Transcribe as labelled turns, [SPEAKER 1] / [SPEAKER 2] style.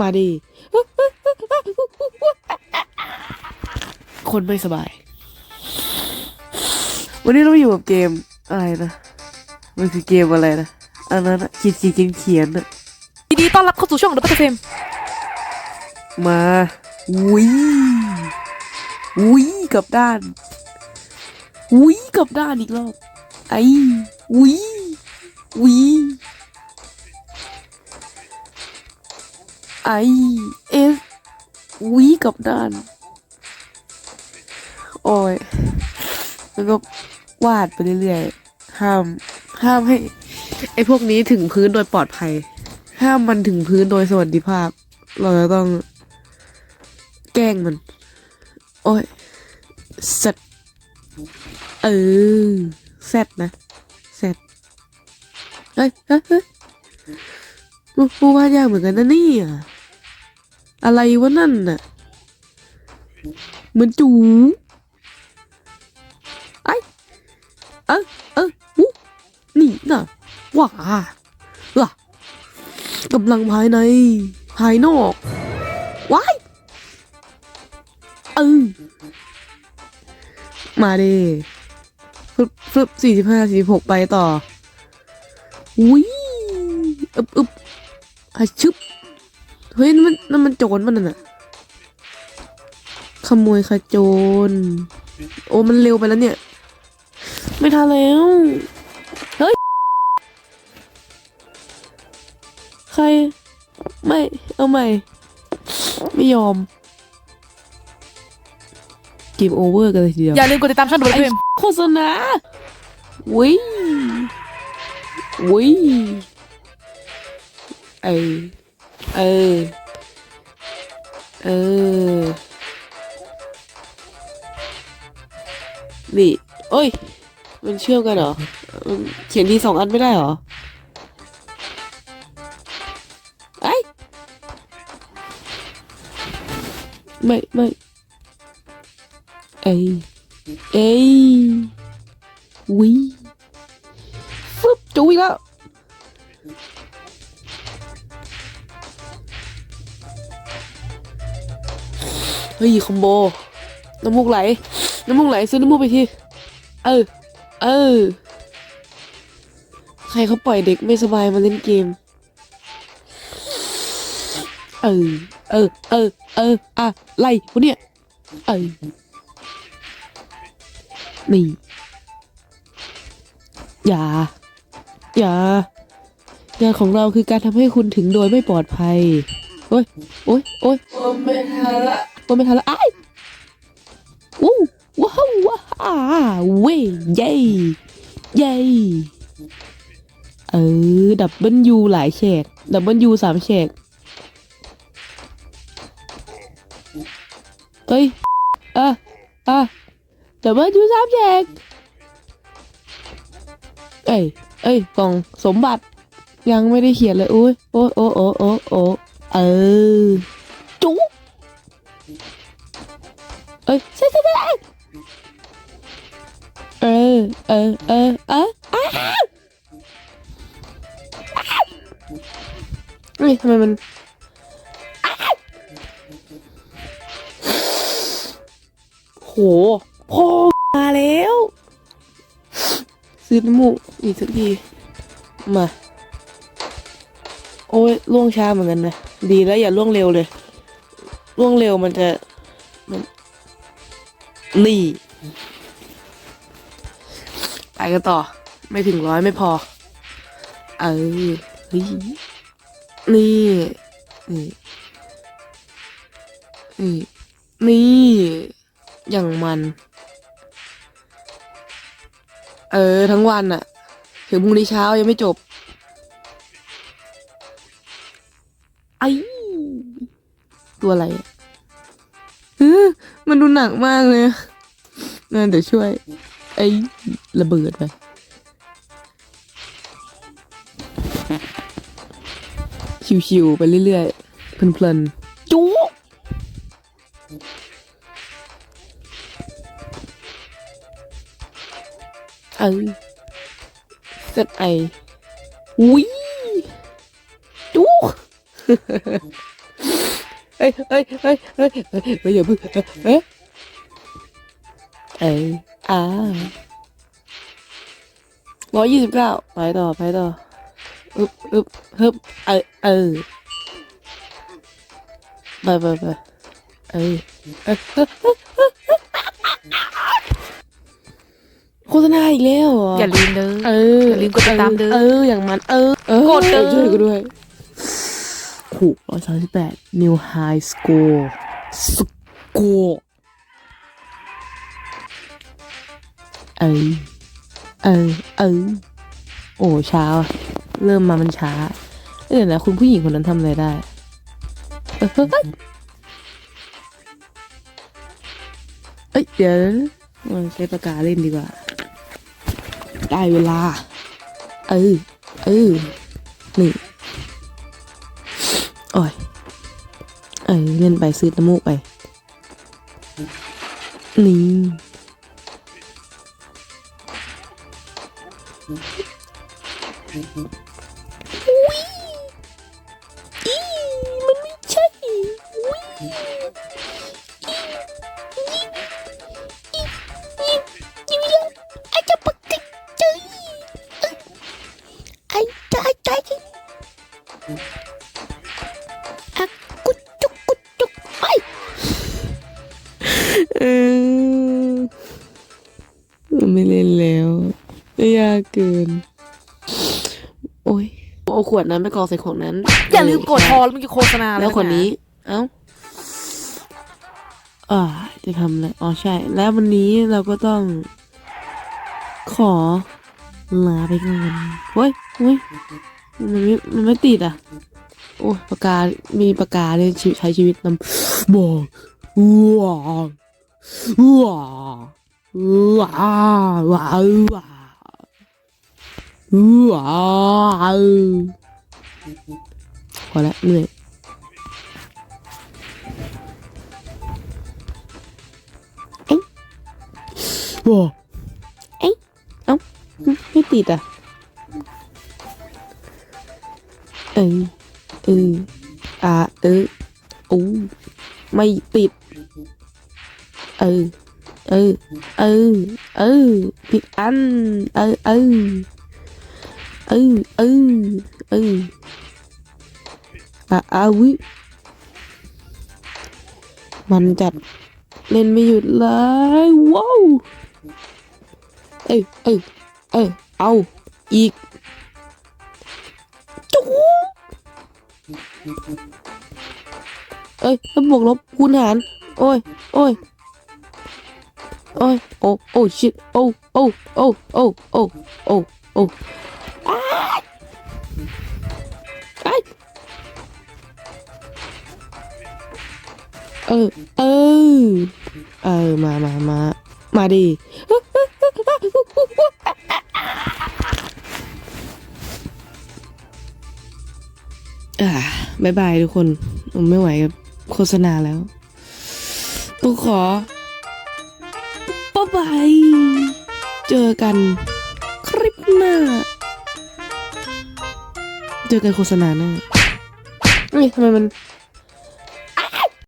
[SPEAKER 1] มาดิคนไม่สบาย วันนี้เราอยู่กับเกมอะไรนะ มันคือเกมอะไรนะ อันนั้นอะเขียนเขียนเขียนเขียนอะ
[SPEAKER 2] ยินดีต้อนรับเข้าสู่ช่อง The Battle Frame
[SPEAKER 1] มาอุ้ยอุ้ยกลับด้านอุ้ยกลับด้านอีกรอบไอ้อุ้ยอุ้ย ไอเอฟอุ้ยกลับด้าน โอ้ยแล้วก็วาดไปเรื่อยๆ ห้าม ห้ามให้ ไอพวกนี้ถึงพื้นโดยปลอดภัย ห้ามมันถึงพื้นโดยสวัสดิภาพ เราจะต้อง แกล้งมัน โอ้ยสัตเออแซดนะแซดเฮ้ยเฮ้ย เฮ้ยมูวาดยากเหมือนกันนะนี่ยอะไรวะนั่นน่ะเหมือนจูไอเออเออวูนี่น่ะว้าว้ากำลังภายใน ภายนอกว้ายเออมาดิฟึบฟึบสี่สิบห้าสี่สิบหกไปต่ออุ้ยอึบอึบ ฮัชึบเฮ้ยนั่นมันนั่นมันโจรมันน่ะขโมยขโจร โอ้มันเร็วไปแล้วเนี่ย ไม่ทันแล้ว เฮ้ย ใคร ไม่ เอาใหม่ ไม่ยอมเกมโอเวอร์กันเลยทีเดียว
[SPEAKER 2] อย่าลืมกดติดตามช่อง The Battle Frame
[SPEAKER 1] โฆษณาวิวิ ไออ เออ เออ นี่ โอ้ย มันเชื่อมกันเหรอ มันเขียนทีสองอันไม่ได้เหรอไอยไม่ไม่เอ้ยเอ้ยวิฟึบจูอีกแล้ว ฮ้ยคอมโบ น้ำมูกไหล น้ำมูกไหลซื้อน้ำมูกไปทีเออ เออ ใครเขาปล่อยเด็กไม่สบายมาเล่นเกม เออ เออ เออ เอออะไล่วะเนี่ยเออ นี่ อย่า อย่างานของเราคือการทำให้คุณถึงโดยไม่ปลอดภัย โอ้ย โอ้ย โอ้ยโอ้ไม่ทันละ โอ้ไม่ทันและไอ้โอ้ว้าวว้าวเว้ยเย้เย้เออดับเบิลยูหลายแฉกดับเบิลยูสามแฉกเอ้ยอะอะดับเบิลยูสามแฉกเอ้ยเอ้ยกล่องสมบัติยังไม่ได้เขียนเลยโอ้ยโอ้โอ้โอ้โอ้โอ้เออ อ้ยใช่ใช่ใช่เออเออเออเอออ้าวเฮ้ยทำไมมันโหพ่อมาแล้ว ซื้อน้ำมูกอีกสักที มา โอ้ยล่วงช้าเหมือนกันนะ ดีแล้วอย่าล่วงเร็วเลย ล่วงเร็วมันจะมัน นี่ ไปกันต่อ ไม่ถึงร้อยไม่พอ เออเฮ้ยนี่นี่นี่นี่อย่างมัน เออ ทั้งวันอะถึงพรุ่งนี้เช้ายังไม่จบไอ้ตัวอะไรอะ มันดูหนักมากเลยงั้นเดี๋ยวช่วย ไอ้ระเบิดไปชิวๆไปเรื่อยๆเพลินๆจุ๊เออเซตไออุ้ยจุ๊ เอ้ยเอ้ยเอ้ยเอ้ยเอ้ยอย่าเพิ่งเอ้ยเอ้ยอ่าร้อยยี่สิบเก้าไปต่อไปต่ออึบอึบฮึบเออเออไปไปไปเอ้ยเอ้ยเอ้ยเอ้ยเอ้ยโฆษณาอีกแล้วเหรอ
[SPEAKER 2] อย่าลืมเด้อ
[SPEAKER 1] เอออย่า
[SPEAKER 2] ลืมกดติดตามเด้อ
[SPEAKER 1] เอออย่างมันเออเออก
[SPEAKER 2] ดเด้อ
[SPEAKER 1] ช่วยกูด้วย ถูกร้อยสามสิบแปด new high score score เออเออเออโอ้ช้า เริ่มมามันช้าเดี๋ยวนะคุณผู้หญิงคนนั้นทำอะไรได้เอ้ยเอ้ยเดี๋ยวเราใช้ปากกาเล่นดีกว่า ได้เวลา เออ เออ นี่ โอ้ยเออเล่นไปซื้อน้ำมูกไป นี่ ไม่เล่นแล้วไม่ยากเกิน โอ้ยเอาขวดนั้นไปกรองใส่ของนั้น
[SPEAKER 2] อย่าลืมกดพอแล้วมันจะโฆษณา
[SPEAKER 1] แล้วคนนี้ เอ้าอ่าจะทำอะไรอ๋อใช่ แล้ววันนี้เราก็ต้อง ขอลาไปก่อนเฮ้ยเฮ้ยมันไม่มันไม่ติดอะ โอ้ยปากกา มีปากกาเลยชีวิตใช้ชีวิตนำบอกว้าวว้า วว้าวว้าวว้าวพอละเหนื่อยว้า เออเออเออปิดเออเออ เออ เออผิดอัน เออ เออ เออ เออ เอออะอาวิ มันจัดเล่นไม่หยุดเลยว้าว เอ้ยเอ้ยเอ้ยเอา อีกจูเอ้ยแล้วบวกลบคูณหาร โอ้ย โอ้ย อ้ยโอ้โอ้ชิตโอ้โอ้โอ้โอ้โอ้โอ้โอ้อ้ายอ้ายเออเออเออมามามามาดิอ่าบายบายทุกคนผมไม่ไหวกับโฆษณาแล้วต้องขอ บ๊ายบาย เจอกันคลิปหน้า เจอกันโฆษณาหน้าเฮ้ยทำไมมัน